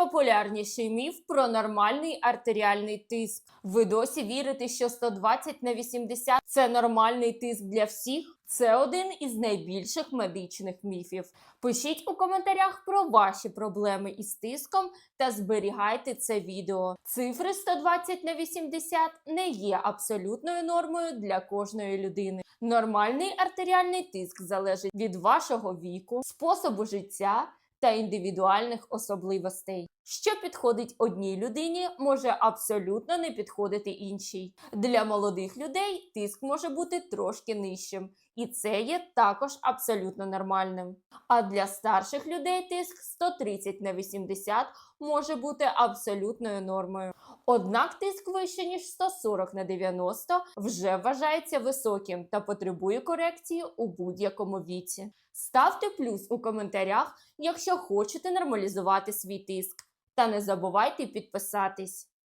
Найпопулярніший міф про нормальний артеріальний тиск. Ви досі вірите, що 120 на 80 – це нормальний тиск для всіх? Це один із найбільших медичних міфів. Пишіть у коментарях про ваші проблеми із тиском та зберігайте це відео. Цифри 120 на 80 не є абсолютною нормою для кожної людини. Нормальний артеріальний тиск залежить від вашого віку, способу життя та індивідуальних особливостей. Що підходить одній людині, може абсолютно не підходити іншій. Для молодих людей тиск може бути трошки нижчим, і це є також абсолютно нормальним. А для старших людей тиск 130 на 80 може бути абсолютною нормою. Однак тиск вище ніж 140 на 90 вже вважається високим та потребує корекції у будь-якому віці. Ставте плюс у коментарях, якщо хочете нормалізувати свій тиск. Та не забувайте підписатись.